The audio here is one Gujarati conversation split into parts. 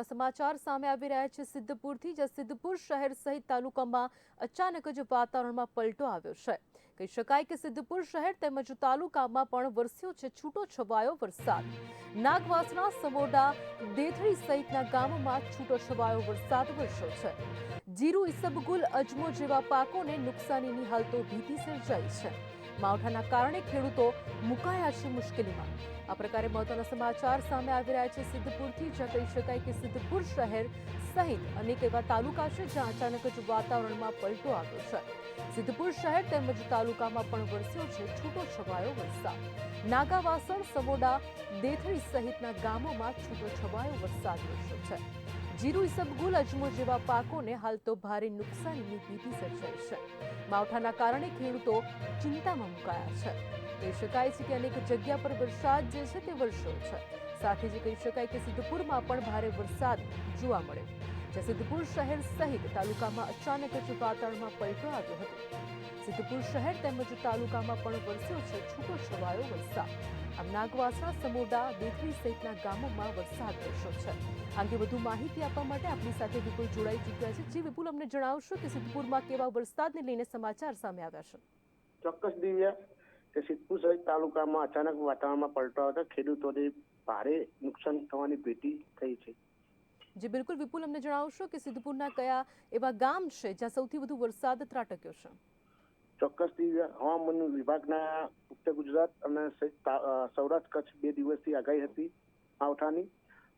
મહત્વના સમાચાર સામે આવી રહ્યા છે. સિદ્ધપુરથી જ્યાં સિદ્ધપુર શહેર સહિત તાલુકામાં અચાનક જ વાતાવરણમાં પલટો આવ્યો છે. કહી શકાય કે સિદ્ધપુર શહેર તેમજ તાલુકામાં પણ વરસ્યો છે. છૂટો છવાયો વરસાદ. નાગવાસના સમોડા, દેથળી સહિતના ગામોમાં છૂટો છવાયો વરસાદ વરસ્યો છે. જીરું ઇસબગુલ અજમો જેવા પાકોને નુકસાનીની હાલ તો ભીતિ સર્જાઈ છે. માવઠાના કારણે ખેડૂતો મુકાયા છે મુશ્કેલીમાં. આ પ્રકારે મહત્વના સમાચાર સામે આવી રહ્યા છે સિદ્ધપુરથી. જ્યાં કહી શકાય કે સિદ્ધપુર શહેર સહિત અનેક એવા તાલુકા છે જ્યાં અચાનક જ વાતાવરણમાં પલટો આવ્યો છે. સિદ્ધપુર શહેર તેમજ તાલુકામાં પણ વરસ્યો છે છૂટો છવાયો વરસાદ. નાગાવાસણ સમોડા, દેથળી સહિતના ગામોમાં છૂટો છવાયો વરસાદ વરસ્યો છે. જીરું ઇસબગુલ અજમો જેવા પાકોને હાલ તો ભારે નુકસાનની ભીતિ સર્જાઈ છે. માવઠાના કારણે ખેડૂતો ચિંતામાં મુકાયા છે. કહી શકાય છે કે અનેક જગ્યા પર વરસાદ જે છે તે વરસ્યો છે. સાથે જ કહી શકાય કે સિદ્ધપુરમાં પણ ભારે વરસાદ જોવા મળ્યો. જ્યાં સિદ્ધપુર શહેર સહિત તાલુકામાં અચાનક જ વાતાવરણમાં પલટો હતો. સિદ્ધપુર શહેર તેમજ તાલુકામાં પણ વરસ્યો છે, છૂટો છવાયો વરસાદ. આમ નાગવાસણા સમોડા દેખરી સહિતના ગામોમાં વરસાદ વરસ્યો છે. આ વધુ માહિતી આપવા માટે આપણી સાથે વિપુલ જોડાઈ ચૂક્યા છે. જે વિપુલ, અમને જણાવશો કે સિદ્ધપુરમાં કેવા વરસાદને લઈને સમાચાર સામે આવ્યા છે? ચોક્કસ દિવ્યા, કે સિદ્ધપુર સહિત તાલુકામાં અચાનક વાતાવરણમાં પલટો આવતા ખેડૂતોને ભારે નુકસાન થવાની ભેટી થઈ છે. જી બિલકુલ વિપુલ અમને જણાવશો કે સિદ્ધપુરના કયા એવા ગામ છે જ્યાં સૌથી વધુ વરસાદ ત્રાટક્યો છે? ચોક્કસ દિવ્યા હવામાન વિભાગના ઉત્તર ગુજરાત અને તા- સૌરાષ્ટ્ર કચ્છ બે દિવસથી આગાહી હતી માવઠાની.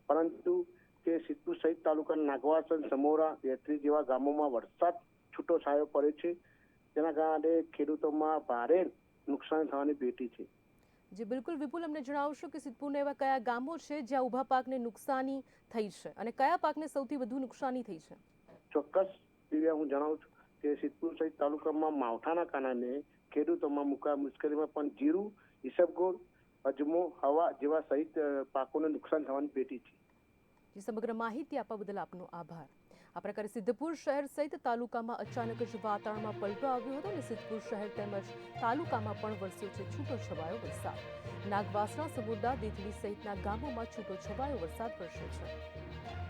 પરંતુ કે સિદ્ધપુર સહિત તાલુકાના નાગવાસન સમોરા બેત્રી જેવા ગામોમાં વરસાદ છૂટો છાયો પડ્યો છે. જેના કારણે ખેડૂતોમાં ભારે નુકસાન થવાની ભેટી છે. જી બિલકુલ. વિપુલ અમને જણાવશો કે સિદ્ધપુરના એવા કયા ગામો છે જ્યાં ઊભા પાકને નુકસાની થઈ છે? અને કયા પાકને સૌથી વધુ નુકસાની થઈ છે? ચોક્કસ. દિવ્યા હું જણાવું છું કે સિદ્ધપુર સહિત તાલુકામાં માવઠાના કારણે ખેડૂતોમાં મુકા મુશ્કેલીમાં પણ જીરું ઈસબગોળ અજમો હવા જેવા સહિત પાકોને નુકસાન થવાની પેટી છે. જે સમગ્ર માહિતી આપવા બદલ આપનો આભાર. આ પ્રકારે સિદ્ધપુર શહેર સહિત તાલુકામાં અચાનક જ વાતાવરણમાં પલટો આવ્યો હતો અને સિદ્ધપુર શહેર તેમજ તાલુકામાં પણ વરસ્યો છે. છૂટો છવાયો વરસાદ. નાગવાસણા, સમુદ્રા, દેથલી સહિતના ગામોમાં છૂટો છવાયો વરસાદ વરસ્યો છે.